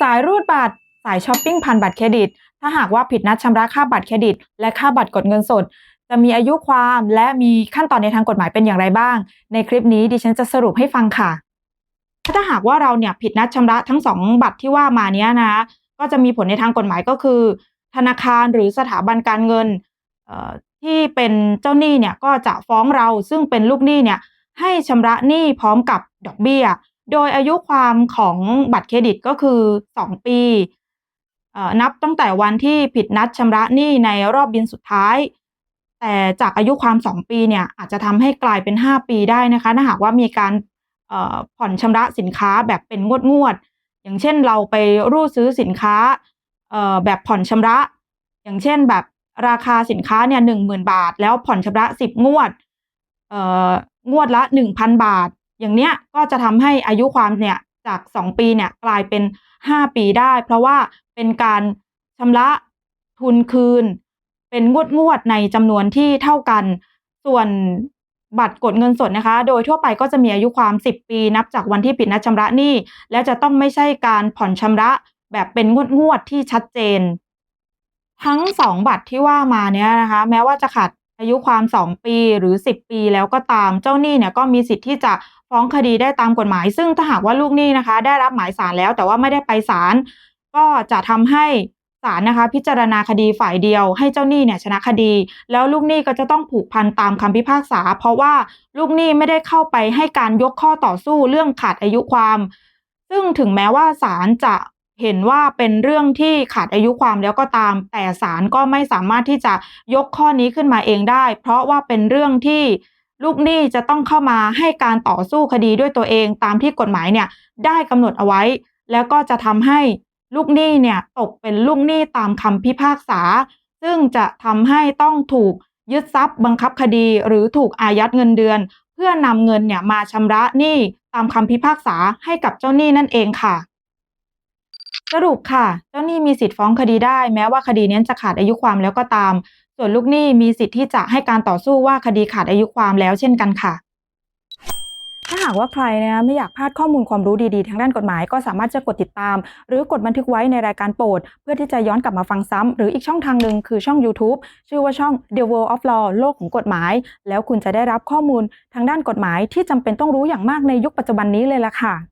สายรูดบัตร สายช้อปปิ้งผ่านบัตรเครดิต ถ้าหากว่าผิดนัดชำระค่าบัตรเครดิต และค่าบัตรกดเงินสด จะมีอายุความและมีขั้นตอนในทางกฎหมายเป็นอย่างไรบ้าง ในคลิปนี้ดิฉันจะสรุปให้ฟังค่ะ ถ้าหากว่าเราเนี่ยผิดนัดชำระทั้งสองบัตรที่ว่ามาเนี้ยนะก็จะมีผลในทางกฎหมายก็คือ ธนาคารหรือสถาบันการเงินเอ่อที่เป็นเจ้าหนี้เนี่ยก็จะฟ้องเราซึ่งเป็นลูกหนี้เนี่ยให้ชำระหนี้พร้อมกับดอกเบี้ย โดยอายุความของบัตรเครดิตก็คือ 2 ปีนับตั้งแต่วันที่ผิดนัดชำระหนี้ในรอบบินสุดท้าย แต่จากอายุความ 2 ปีเนี่ยอาจจะทำให้กลายเป็น 5 ปีได้นะคะถ้าหากว่ามีการผ่อนชำระสินค้าแบบเป็นงวดงวดๆอย่างเช่นเราไปรูดซื้อสินค้าแบบผ่อนชำระ อย่างเช่นแบบราคาสินค้าเนี่ยหนึ่งหมื่นบาท แล้วผ่อนชำระสิบงวดงวดละหนึ่งพันบาท อย่างเนี้ยก็จะทำให้อายุความเนี่ยจากสองปีเนี่ยกลายเป็นห้าปีได้ เพราะว่าเป็นการชำระทุนคืน เป็นงวดงวดๆในจำนวนที่เท่ากัน ส่วนบัตรกดเงินสดนะคะ โดยทั่วไปก็จะมีอายุความ 10 ปี นับจากวันที่ผิดนัดชำระหนี้ และจะต้องไม่ใช่การผ่อนชำระแบบเป็นงวดงวดที่ชัดเจน ทั้งสองบัตรที่ว่ามาเนี้ยนะคะ แม้ว่าจะขาด อายุความ 2 ปีหรือ 10 ปีแล้วก็ตามเจ้าหนี้เนี่ยก็มีสิทธิ์ที่จะฟ้องคดีได้ตามกฎหมาย ซึ่งถ้าหากว่าลูกหนี้นะคะ ได้รับหมายศาลแล้วแต่ว่าไม่ได้ไปศาลก็จะทำให้ศาลนะคะ พิจารณาคดีฝ่ายเดียว ให้เจ้าหนี้เนี่ยชนะคดี แล้วลูกหนี้ก็จะต้องผูกพันตามคำพิพากษา เพราะว่าลูกหนี้ไม่ได้เข้าไปให้การยกข้อต่อสู้เรื่องขาดอายุความ ซึ่งถึงแม้ว่าศาลจะ เห็นว่าเป็นเรื่องที่ขาดอายุความแล้วก็ตาม แต่ศาลก็ไม่สามารถที่จะยกข้อนี้ขึ้นมาเองได้ เพราะว่าเป็นเรื่องที่ลูกหนี้จะต้องเข้ามาให้การต่อสู้คดีด้วยตัวเอง ตามที่กฎหมายเนี่ยได้กำหนดเอาไว้ แล้วก็จะทำให้ลูกหนี้เนี่ยตกเป็นลูกหนี้ตามคำพิพากษา ซึ่งจะทำให้ต้องถูกยึดทรัพย์บังคับคดี หรือถูกอายัดเงินเดือน เพื่อนำเงินเนี่ยมาชำระหนี้ตามคำพิพากษาให้กับเจ้าหนี้นั่นเองค่ะ สรุปค่ะ เจ้าหนี้มีสิทธิ์ฟ้องคดีได้ แม้ว่าคดีนี้จะขาดอายุความแล้วก็ตาม ส่วนลูกหนี้มีสิทธิ์ที่จะให้การต่อสู้ว่าคดีขาดอายุความแล้วเช่นกันค่ะ ถ้าหากว่าใครนะไม่อยากพลาดข้อมูลความรู้ดีๆ ทางด้านกฎหมายก็สามารถจะกดติดตาม หรือกดบันทึกไว้ในรายการโปรด เพื่อที่จะย้อนกลับมาฟังซ้ำหรืออีกช่องทางหนึ่งคือช่อง YouTube ชื่อว่าช่อง The World of Law โลกของกฎหมาย แล้วคุณจะได้รับข้อมูลทางด้านกฎหมายที่จำเป็นต้องรู้อย่างมากในยุคปัจจุบันนี้เลยล่ะค่ะ